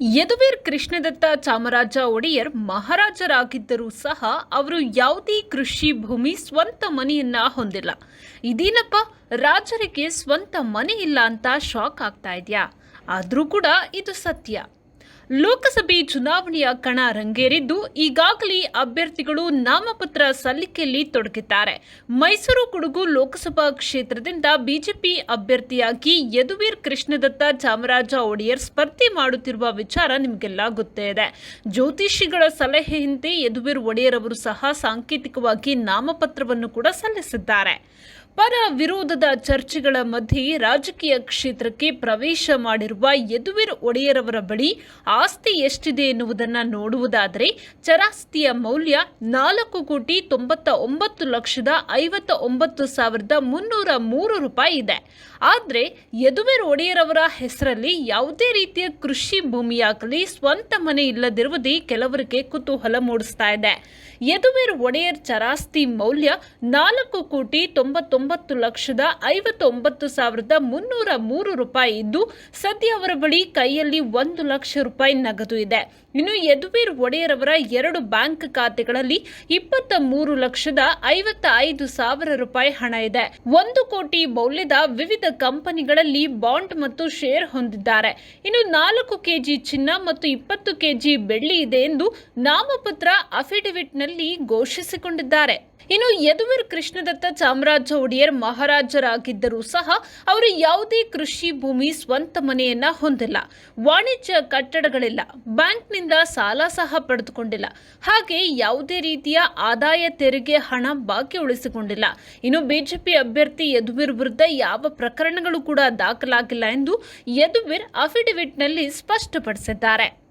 ಯದುವೀರ್ ಕೃಷ್ಣದತ್ತ ಚಾಮರಾಜ ಒಡೆಯರ್ ಮಹಾರಾಜರಾಗಿದ್ದರೂ ಸಹ ಅವರು ಯಾವುದೇ ಕೃಷಿ ಭೂಮಿ ಸ್ವಂತ ಮನೆಯನ್ನ ಹೊಂದಿಲ್ಲ. ಇದೇನಪ್ಪ? ರಾಜರಿಗೆ ಸ್ವಂತ ಮನೆ ಇಲ್ಲ ಅಂತ ಶಾಕ್ ಆಗ್ತಾ ಇದೆಯಾ? ಆದರೂ ಕೂಡ ಇದು ಸತ್ಯ. ಲೋಕಸಭೆ ಚುನಾವಣೆಯ ಕಣ ರಂಗೇರಿದ್ದು, ಈಗಾಗಲೇ ಅಭ್ಯರ್ಥಿಗಳು ನಾಮಪತ್ರ ಸಲ್ಲಿಕೆಯಲ್ಲಿ ತೊಡಗಿದ್ದಾರೆ. ಮೈಸೂರು ಕೊಡಗು ಲೋಕಸಭಾ ಕ್ಷೇತ್ರದಿಂದ ಬಿಜೆಪಿ ಅಭ್ಯರ್ಥಿಯಾಗಿ ಯದುವೀರ್ ಕೃಷ್ಣದತ್ತ ಚಾಮರಾಜ ಒಡೆಯರ್ ಸ್ಪರ್ಧೆ ಮಾಡುತ್ತಿರುವ ವಿಚಾರ ನಿಮಗೆಲ್ಲ ಗೊತ್ತೇ ಇದೆ. ಜ್ಯೋತಿಷಿಗಳ ಸಲಹೆಯಂತೆ ಯದುವೀರ್ ಒಡೆಯರ್ ಅವರು ಸಹ ಸಾಂಕೇತಿಕವಾಗಿ ನಾಮಪತ್ರವನ್ನು ಕೂಡ ಸಲ್ಲಿಸಿದ್ದಾರೆ. ಪರ ವಿರೋಧದ ಚರ್ಚೆಗಳ ಮಧ್ಯೆ ರಾಜಕೀಯ ಕ್ಷೇತ್ರಕ್ಕೆ ಪ್ರವೇಶ ಮಾಡಿರುವ ಯದುವೀರ್ ಒಡೆಯರವರ ಬಳಿ ಆಸ್ತಿ ಎಷ್ಟಿದೆ ಎನ್ನುವುದನ್ನು ನೋಡುವುದಾದರೆ ಚರಾಸ್ತಿಯ ಮೌಲ್ಯ ನಾಲ್ಕು ಕೋಟಿ ತೊಂಬತ್ತ ಒಂಬತ್ತು ಲಕ್ಷದ ಐವತ್ತ ಒಂಬತ್ತು ಸಾವಿರದ ಮುನ್ನೂರ ಮೂರು ರೂಪಾಯಿ ಇದೆ. ಆದರೆ ಯದುವೀರ್ ಒಡೆಯರವರ ಹೆಸರಲ್ಲಿ ಯಾವುದೇ ರೀತಿಯ ಕೃಷಿ ಭೂಮಿಯಾಗಲಿ ಸ್ವಂತ ಮನೆ ಇಲ್ಲದಿರುವುದೇ ಕೆಲವರಿಗೆ ಕುತೂಹಲ ಮೂಡಿಸ್ತಾ ಇದೆ. ಯದುವೀರ್ ಒಡೆಯರ್ ಚರಾಸ್ತಿ ಮೌಲ್ಯ ನಾಲ್ಕು ಕೋಟಿ ತೊಂಬತ್ತೊಂಬತ್ತು ಲಕ್ಷದ ಐವತ್ತೊಂಬತ್ತು ಸಾವಿರದ ಮುನ್ನೂರ ಮೂರು ರೂಪಾಯಿ ಇದ್ದು, ಸದ್ಯ ಅವರ ಬಳಿ ಕೈಯಲ್ಲಿ ಒಂದು ಲಕ್ಷ ರೂಪಾಯಿ ನಗದು ಇದೆ. ಇನ್ನು ಯದುವೀರ್ ಒಡೆಯರ್ ಅವರ ಎರಡು ಬ್ಯಾಂಕ್ ಖಾತೆಗಳಲ್ಲಿ ಇಪ್ಪತ್ತ ಮೂರು ಲಕ್ಷದ ಐವತ್ತ ಐದು ಸಾವಿರ ರೂಪಾಯಿ ಹಣ ಇದೆ. ಒಂದು ಕೋಟಿ ಮೌಲ್ಯದ ವಿವಿಧ ಕಂಪನಿಗಳಲ್ಲಿ ಬಾಂಡ್ ಮತ್ತು ಶೇರ್ ಹೊಂದಿದ್ದಾರೆ. ಇನ್ನು ನಾಲ್ಕು ಕೆಜಿ ಚಿನ್ನ ಮತ್ತು ಇಪ್ಪತ್ತು ಕೆಜಿ ಬೆಳ್ಳಿ ಇದೆ ಎಂದು ನಾಮಪತ್ರ ಅಫಿಡವಿಟ್ನಲ್ಲಿ ಘೋಷಿಸಿಕೊಂಡಿದ್ದಾರೆ. ಇನ್ನು ಯದುವೀರ್ ಕೃಷ್ಣದತ್ತ ಚಾಮರಾಜ ಒಡೆಯರ್ ಮಹಾರಾಜರಾಗಿದ್ದರೂ ಸಹ ಅವರು ಯಾವುದೇ ಕೃಷಿ ಭೂಮಿ ಸ್ವಂತ ಮನೆಯನ್ನ ಹೊಂದಿಲ್ಲ. ವಾಣಿಜ್ಯ ಕಟ್ಟಡಗಳಿಲ್ಲ. ಬ್ಯಾಂಕ್ನಿಂದ ಸಾಲ ಸಹ ಪಡೆದುಕೊಂಡಿಲ್ಲ. ಹಾಗೆ ಯಾವುದೇ ರೀತಿಯ ಆದಾಯ ತೆರಿಗೆ ಹಣ ಬಾಕಿ ಉಳಿಸಿಕೊಂಡಿಲ್ಲ. ಇನ್ನು ಬಿಜೆಪಿ ಅಭ್ಯರ್ಥಿ ಯದುವೀರ್ ವಿರುದ್ಧ ಯಾವ ಪ್ರಕರಣಗಳು ಕೂಡ ದಾಖಲಾಗಿಲ್ಲ ಎಂದು ಯದುವೀರ್ ಅಫಿಡವಿಟ್ನಲ್ಲಿ ಸ್ಪಷ್ಟಪಡಿಸಿದ್ದಾರೆ.